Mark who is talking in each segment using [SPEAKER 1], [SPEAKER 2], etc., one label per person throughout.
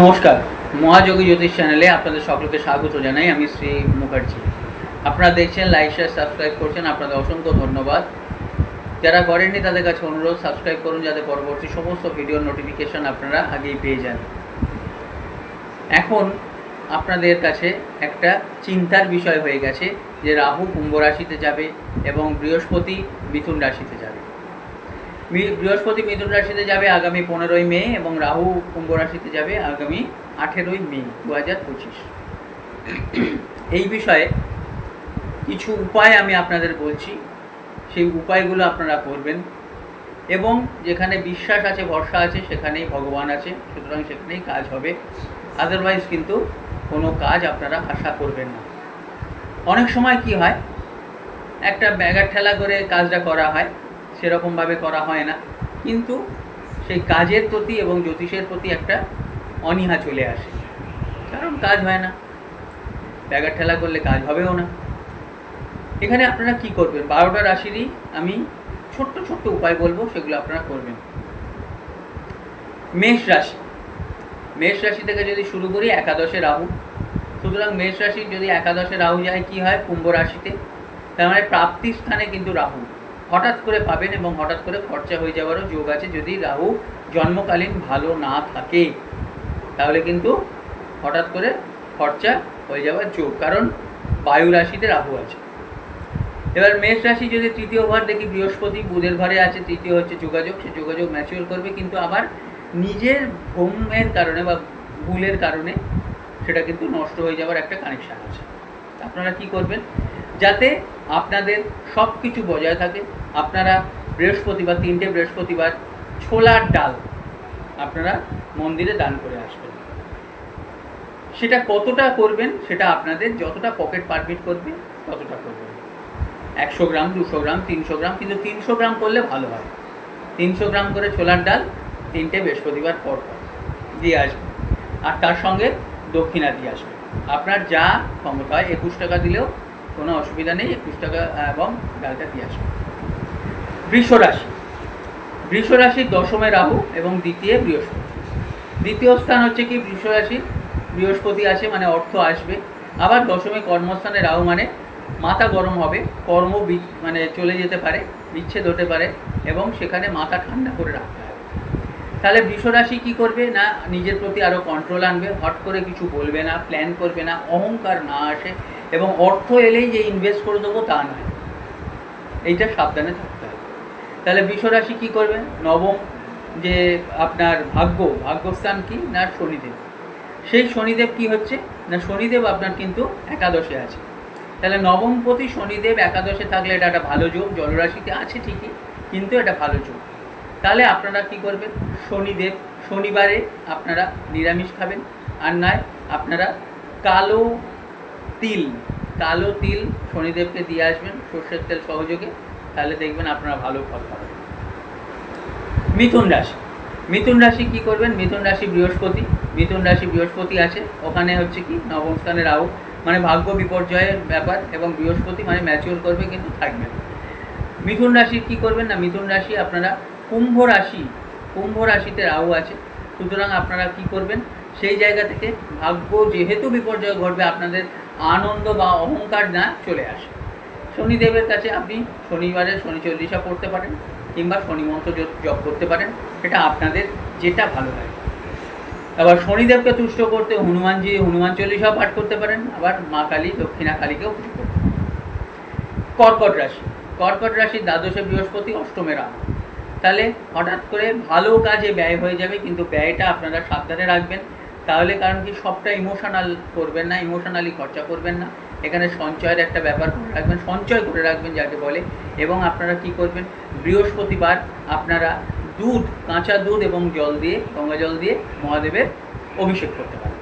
[SPEAKER 1] নমস্কার, মহাযোগী জ্যোতিষ চ্যানেলে আপনাদের সকলকে স্বাগত জানাই, আমি শ্রী মুখার্জি। আপনারা দেখছেন লাইক, শেয়ার, সাবস্ক্রাইব করছেন, আপনাদের অসংখ্য ধন্যবাদ। যারা করেননি তাদের কাছে অনুরোধ, সাবস্ক্রাইব করুন যাতে পরবর্তী সমস্ত ভিডিওর নোটিফিকেশন আপনারা আগেই পেয়ে যান। এখন আপনাদের কাছে একটা চিন্তার বিষয় হয়ে গেছে যে রাহু কুম্ভ রাশিতে যাবে এবং বৃহস্পতি মিথুন রাশিতে যাবে। বৃহস্পতি মিথুন রাশিতে যাবে আগামী পনেরোই মে এবং রাহু কুম্ভ রাশিতে যাবে আগামী আঠেরোই মে দু হাজার পঁচিশ। এই বিষয়ে কিছু উপায় আমি আপনাদের বলছি। সেই উপায়গুলো আপনারা করবেন এবং যেখানে বিশ্বাস আছে, ভরসা আছে, সেখানেই ভগবান আছে, সুতরাং সেখানেই কাজ হবে। আদারওয়াইজ কিন্তু কোনো কাজ আপনারা আশা করবেন না। অনেক সময় কি হয়, একটা ব্যাগার ঠেলা করে কাজটা করা হয় সেরকমভাবে করা হয় না। কিন্তু সেই কাজের প্রতি এবং জ্যোতিষের প্রতি একটা অনীহা চলে আসে। কারণ কাজ হয় না। ব্যাগার ঠেলা করলে কাজ হবেও না। এখানে আপনারা কি করবেন? বারোটা রাশিরই আমি ছোট্ট ছোট্ট উপায় বলব, সেগুলো আপনারা করবেন। মেষ রাশি। মেষ রাশি থেকে যদি শুরু করি, একাদশে রাহু। সুতরাং মেষ রাশি যদি একাদশে রাহু যায়, কি হয়? কুম্ভ রাশিতে। তার মানে প্রাপ্তির স্থানে কিন্তু রাহু। হঠাৎ করে পাবেন এবং হঠাৎ করে খরচা হয়ে যাওয়ারও যোগ আছে যদি রাহু জন্মকালীন ভালো না থাকে। তাহলে কিন্তু হঠাৎ করে খরচা হয়ে যাওয়ার যোগ, কারণ বায়ু রাশিতে রাহু আছে। এবার মেষ রাশি যদি তৃতীয় ঘর দেখি, বৃহস্পতি বুধের ঘরে আছে, তৃতীয় হচ্ছে যোগাযোগ, সে যোগাযোগ ম্যাচিওর করবে, কিন্তু আবার নিজের ভ্রমের কারণে বা ভুলের কারণে সেটা কিন্তু নষ্ট হয়ে যাওয়ার একটা কানেকশান আছে। আপনারা কি করবেন? যাতে আপনাদের সব কিছু বজায় থাকে আপনারা বৃহস্পতিবার, তিনটে বৃহস্পতিবার ছোলার ডাল আপনারা মন্দিরে দান করে আসবেন। সেটা কতটা করবেন সেটা আপনাদের যতটা পকেট পারমিট করবে ততটা করবেন। একশো গ্রাম, দুশো গ্রাম, তিনশো গ্রাম, কিন্তু তিনশো গ্রাম করলে ভালো হয়। তিনশো গ্রাম করে ছোলার ডাল তিনটে বৃহস্পতিবার পর দিয়ে আসবে। আর তার সঙ্গে দক্ষিণা দিয়ে আসবে। আপনার যা ক্ষমতা হয় একুশ টাকা দিলেও কোনো অসুবিধা নেই, একুশ টাকা এবং ডালটা দিয়ে আসবে। বৃষ রাশি। বৃষ রাশির দশমে রাহু এবং দ্বিতীয় বৃহস্পতি। দ্বিতীয় স্থান হচ্ছে কি বৃষ রাশি? বৃহস্পতি আছে মানে অর্থ আসবে। আবার দশমে কর্মস্থানে রাহু মানে মাথা গরম হবে, কর্ম মানে চলে যেতে পারে, বিচ্ছেদ হতে পারে এবং সেখানে মাথা ঠান্ডা করে রাখতে হবে। তাহলে বৃষরাশি কি করবে না, নিজের প্রতি আরও কন্ট্রোল আনবে, হট করে কিছু বলবে না প্ল্যান করবে না, অহংকার না আসে এবং অর্থ এলেই যে ইনভেস্ট করে দেবো তা নয়। এইটা সাবধানে থাকতে হবে তাহলে বৃষরাশি কি করবে? নবম যে আপনার ভাগ্য, ভাগ্যস্থান কি না শনিদেব? সেই শনিদেব কি হচ্ছে? না শনিদেব আপনার কিন্তু একাদশে আছে। তাহলে নবম প্রতি শনিদেব একাদশে থাকলে এটা একটা ভালো যোগ, জলরাশিতে আছে ঠিকই, কিন্তু এটা ভালো যোগ। তাহলে আপনারা কি করবেন? শনিদেব, শনিবারে আপনারা নিরামিষ খাবেন, আর নয়, আপনারা কালো তিল কালো তিল শনিদেবকে দিয়ে আসবেন, সর্ষের তেল সহযোগে। তাহলে দেখবেন আপনারা ভালো ফল পাবেন। মিথুন রাশি। মিথুন রাশি কি করবেন? মিথুন রাশি বৃহস্পতি। মিথুন রাশি বৃহস্পতি আছে। ওখানে হচ্ছে কি? নবম স্থানে রাহু। মানে ভাগ্য বিপর্যয়ের ব্যাপার এবং বৃহস্পতি মানে ম্যাচিওর করবে কিন্তু থাকবে। মিথুন রাশি কি করবেন না? মিথুন রাশি আপনারা কুম্ভ রাশি, কুম্ভ রাশিতে রাহু আছে। সুতরাং আপনারা কি করবেন? সেই জায়গা থেকে ভাগ্য যেহেতু বিপর্যয় ঘটবে, আপনাদের আনন্দ বা অহংকার না চলে আসে। শনিদেবের কাছে আপনি শনিবারে, শনি চল্লিশা পড়তে পারেন কিংবা শনি মন্ত্র জপ করতে পারেন এটা আপনাদের যেটা ভালো লাগে। আবার শনিদেবকে তুষ্ট করতে হনুমানজি, হনুমান চল্লিশাও পাঠ করতে পারেন, আবার মা কালী, দক্ষিণা কালীকেও পুজো করতে পারেন। কর্কট রাশি, কর্কট রাশির দ্বাদশে বৃহস্পতি অষ্টমে রাহু। তাহলে হঠাৎ করে ভালো কাজে ব্যয় হয়ে যাবে, কিন্তু ব্যয়টা আপনারা সাবধানে রাখবেন। তাহলে কারণ কি সবটা ইমোশনাল করবেন না ইমোশনালি খরচা করবেন না। এখানে সঞ্চয়ের একটা ব্যাপার করে রাখবেন, সঞ্চয় করে রাখবেন যাকে বলে। এবং আপনারা কি করবেন, বৃহস্পতিবার আপনারা দুধ, কাঁচা দুধ এবং জল দিয়ে, গঙ্গা জল দিয়ে মহাদেবের অভিষেক করতে পারেন।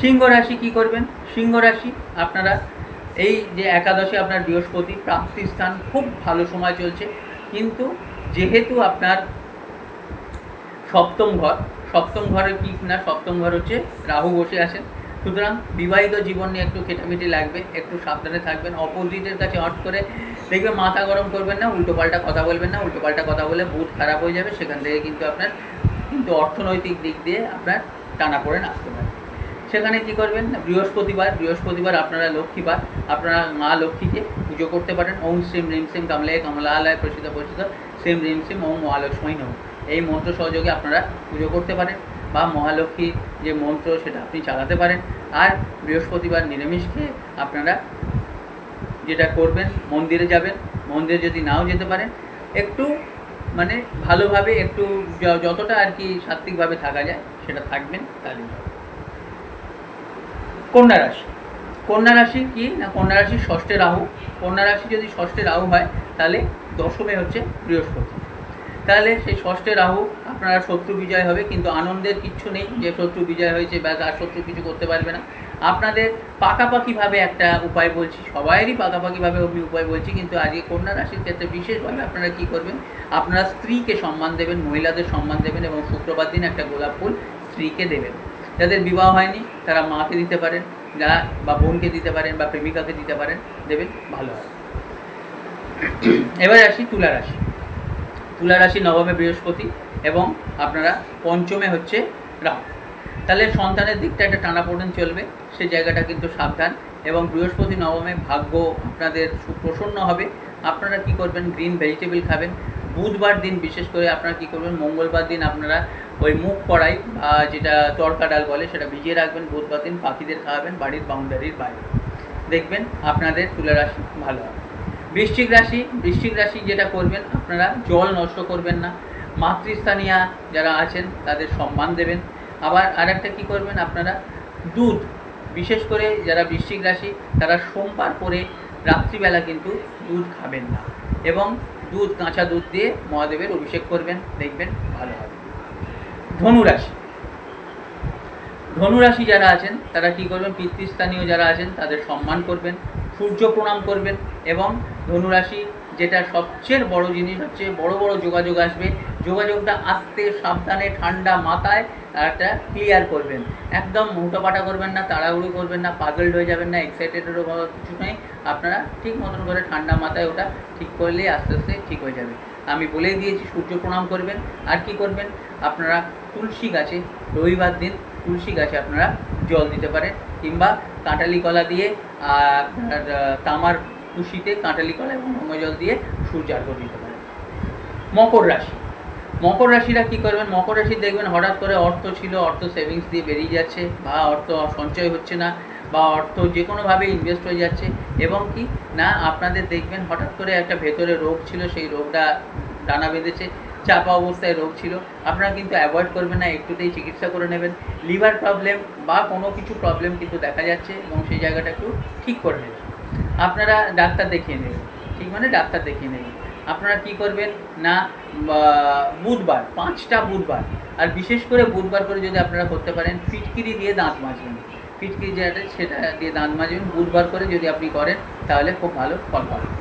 [SPEAKER 1] সিংহ রাশি কি করবেন? সিংহ রাশি আপনারা এই যে একাদশে আপনার বৃহস্পতি প্রাপ্তি স্থান খুব ভালো সময় চলছে। কিন্তু যেহেতু আপনার সপ্তম ঘর, সপ্তম ঘরে কি না সপ্তম ঘর হচ্ছে রাহু বসে আছেন। সুতরাং বিবাহিত জীবন নিয়ে একটু খেটামিটি লাগবে, একটু সাবধানে থাকবেন। অপোজিটের কাছে হট করে দেখবে মাথা গরম করবেন না, উল্টোপাল্টা কথা বলবেন না, উল্টোপাল্টা কথা বলে বুধ খারাপ হয়ে যাবে, সেখান থেকে কিন্তু আপনার কিন্তু অর্থনৈতিক দিক দিয়ে আপনার টানা পড়ে আসতে পারে। সেখানে কি করবেন বৃহস্পতিবার বৃহস্পতিবার আপনারা লক্ষ্মীবার আপনারা মা লক্ষ্মীকে পুজো করতে পারেন। ওম শ্রীম রিম সিম কামলায় কমলালয় প্রসিদ্ধ প্রসিদ্ধ শ্রীম রিম সিম ওম মহালক্ষ্মী নম। এই মন্ত্র সহযোগে আপনারা পুজো করতে পারেন। বা মহালক্ষ্মীর যে মন্ত্র সেটা আপনি চালাতে পারেন। আর বৃহস্পতিবার নিরামিষ খেয়ে আপনারা যেটা করবেন, মন্দিরে যাবেন। মন্দিরে যদি নাও যেতে পারেন, একটু মানে ভালোভাবে একটু যতটা আর কি সাত্ত্বিকভাবে থাকা যায়, সেটা থাকবেন তাহলে। কন্যা রাশি। কন্যা রাশি কি? না, কন্যা রাশি ষষ্ঠে রাহু। কন্যা রাশি যদি ষষ্ঠে রাহু হয়, তাহলে দশমে হচ্ছে বৃহস্পতি। তাহলে সেই ষষ্ঠে রাহু আপনারা শত্রু বিজয় হবে, কিন্তু আনন্দের কিচ্ছু নেই, যে শত্রু বিজয় হয়েছে বা আর শত্রু কিছু করতে পারবে না। আপনাদের পাকাপাকিভাবে একটা উপায় বলছি সবাইয়েরই পাকাপাকিভাবে আমি উপায় বলছি, কিন্তু আজকে কন্যা রাশির ক্ষেত্রে বিশেষভাবে আপনারা কি করবেন, আপনারা স্ত্রীকে সম্মান দেবেন, মহিলাদের সম্মান দেবেন এবং শুক্রবার দিন একটা গোলাপ ফুল স্ত্রীকে দেবেন। যাদের বিবাহ হয়নি, তারা মাকে দিতে পারেন যা বা বোনকে দিতে পারেন বা প্রেমিকাকে দিতে পারেন, দেবেন, ভালো হয় এবার আসি তুলা রাশি। তুলা রাশি নবমে বৃহস্পতি এবং আপনারা পঞ্চমে হচ্ছে রাহু। তাহলে সন্তানের দিকটা একটা টানাপোড়েন চলবে সেই জায়গাটা কিন্তু সাবধান এবং বৃহস্পতি নবমে ভাগ্য আপনাদের সুপ্রসন্ন হবে। আপনারা কি করবেন? গ্রিন ভেজিটেবল খাবেন। বুধবার দিন বিশেষ করে আপনারা কি করবেন? মঙ্গলবার দিন আপনারা ওই মুখ কড়াই যেটা তড়কা ডাল বলে সেটা ভিজিয়ে রাখবেন। বুধবার দিন পাখিদের খাওয়াবেন, বাড়ির বাউন্ডারির বাইরে। দেখবেন আপনাদের তুলা রাশি ভালো হবে। বৃশ্চিক রাশি বৃশ্চিক রাশি যেটা করবেন, আপনারা জল নষ্ট করবেন না। মাতৃস্থানীয়া যারা আছেন, তাদের সম্মান দেবেন। আবার আরেকটা কি করবেন আপনারা? দুধ। বিশেষ করে যারা বৃশ্চিক রাশি, তারা সোমবার করে রাত্রিবেলা কিন্তু দুধ খাবেন না এবং দুধ, কাঁচা দুধ দিয়ে মহাদেবের অভিষেক করবেন। দেখবেন ভালো হবে। ধনুরাশি ধনুরাশি যারা আছেন, তারা কি করবেন? পিতৃস্থানীয় যারা আছেন, তাদের সম্মান করবেন, সূর্য প্রণাম করবেন এবং ধনুরাশি, যেটা সবচেয়ে বড় জিনিস হচ্ছে বড় বড় যোগাযোগ আসবে। যোগাযোগটা আস্তে, সাবধানে, ঠান্ডা মাথায় একটা ক্লিয়ার করবেন। একদম মোটাপাটা করবেন না, তাড়াহুড়ি করবেন না পাগলড হয়ে যাবেন না এক্সাইটেডও কিছু নেই। আপনারা ঠিক মতন করে ঠান্ডা মাথায় ওটা ঠিক করলে আস্তে আস্তে ঠিক হয়ে যাবে। আমি বলেই দিয়েছি, সূর্য প্রণাম করবেন। আর কি করবেন? আপনারা তুলসী গাছে, রবিবার দিন তুলসী গাছে আপনারা জল দিতে পারেন। কিংবা কাঁটালি কলা দিয়ে আর তামার কুশিতে কাঁটালি কলা এবং জল দিয়ে সূর্যার্ঘ্য দিতে পারেন মকর রাশি। মকর রাশিরা কি করবেন? মকর রাশি দেখবেন হঠাৎ করে অর্থ ছিল, অর্থ সেভিংস দিয়ে বেরিয়ে যাচ্ছে বা অর্থ সঞ্চয় হচ্ছে না বা অর্থ যে কোনোভাবে ইনভেস্ট হয়ে যাচ্ছে এবং কি না, আপনাদের দেখবেন হঠাৎ করে একটা ভেতরে রোগ ছিল, সেই রোগটা ডানা বেঁধেছে, চাপা অবস্থায় রোগ ছিল। আপনারা কিন্তু অ্যাভয়েড করবেন না, একটুতেই চিকিৎসা করে নেবেন। লিভার প্রবলেম বা কোনো কিছু প্রবলেম কিন্তু দেখা যাচ্ছে এবং সেই জায়গাটা একটু ঠিক করে নেবেন। আপনারা ডাক্তার দেখিয়ে নেবেন। ঠিক মানে ডাক্তার দেখিয়ে নেবেন। আপনারা কি করবেন? না বুধবার, পাঁচটা বুধবার। আর বিশেষ করে বুধবার করে যদি আপনারা করতে পারেন, ফিটকিরি দিয়ে দাঁত মাজবেন। ফিটকিরি যেটা সেটা দিয়ে দাঁত মাজবেন। বুধবার করে যদি আপনি করেন, তাহলে খুব ভালো ফল পাবেন।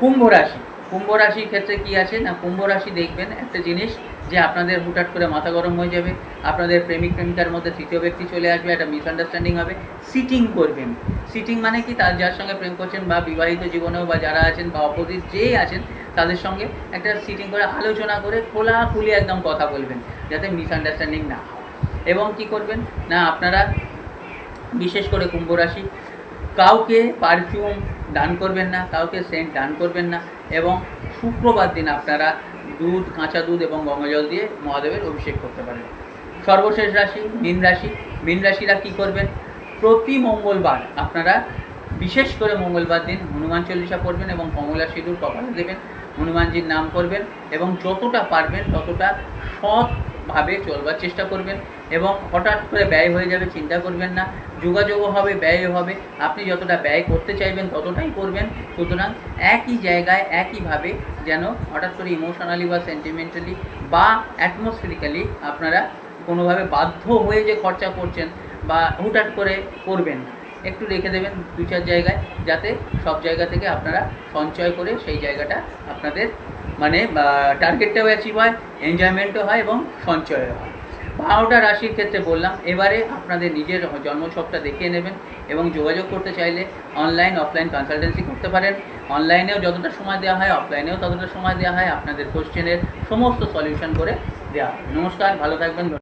[SPEAKER 1] কুম্ভ রাশি। কুম্ভ রাশির ক্ষেত্রে কি আছে? না, কুম্ভ রাশি দেখবেন একটা জিনিস যে আপনাদের হুটহাট করে মাথা গরম হয়ে যাবে, আপনাদের প্রেমিক প্রেমিকার মধ্যে তৃতীয় ব্যক্তি চলে আসবে, একটা মিসআন্ডারস্ট্যান্ডিং হবে। সিটিং করবেন। সিটিং মানে কি? তার যার সঙ্গে প্রেম করছেন বা বিবাহিত জীবনেও বা যারা আছেন বা অপোজিট যেই আছেন, তাদের সঙ্গে একটা সিটিং করে, আলোচনা করে খোলাখুলি একদম কথা বলবেন, যাতে মিসআন্ডারস্ট্যান্ডিং না হয়। এবং কি করবেন? না, আপনারা বিশেষ করে কুম্ভ রাশি, কাউকে পারফিউম দান করবেন না, কাউকে সেন্ট দান করবেন না এবং শুক্রবার দিন আপনারা দুধ, কাঁচা দুধ এবং গঙ্গাজল দিয়ে মহাদেবের অভিষেক করতে পারেন। সর্বশেষ রাশি, মীন রাশি। মীন রাশিরা কী করবেন? প্রতি মঙ্গলবার আপনারা বিশেষ করে মঙ্গলবার দিন হনুমান চল্লিশা পড়বেন এবং কমলা সিঁদুর, কপালে দেবেন, হনুমানজির নাম করবেন এবং যতটা পারবেন ততটা সৎভাবে চলবার চেষ্টা করবেন। এবং হঠাৎ করে ব্যয় হয়ে যাবে, চিন্তা করবেন না। যোগাযোগও হবে, ব্যয়ও হবে। আপনি যতটা ব্যয় করতে চাইবেন ততটাই করবেন। সুতরাং একই জায়গায়, একইভাবে যেন হঠাৎ করে ইমোশনালি বা সেন্টিমেন্টালি বা অ্যাটমসফিরিক্যালি আপনারা কোনোভাবে বাধ্য হয়ে যে খরচা করছেন বা হুটহাট করে করবেন না একটু রেখে দেবেন দু চার জায়গায়, যাতে সব জায়গা থেকে আপনারা সঞ্চয় করে সেই জায়গাটা আপনাদের মানে টার্গেটটাও অ্যাচিভ হয় এনজয়মেন্টও হয় এবং সঞ্চয়ও হয়। বারোটা রাশির ক্ষেত্রে বললাম, এবারে আপনাদের নিজের জন্মছকটা দেখিয়ে নেবেন এবং যোগাযোগ করতে চাইলে অনলাইন অফলাইন কনসালটেন্সি করতে পারেন। অনলাইনেও যতটা সময় দেওয়া হয় অফলাইনেও ততটা সময় দেওয়া হয়। আপনাদের কোশ্চেনের সমস্ত সলিউশন করে দেওয়া নমস্কার, ভালো থাকবেন।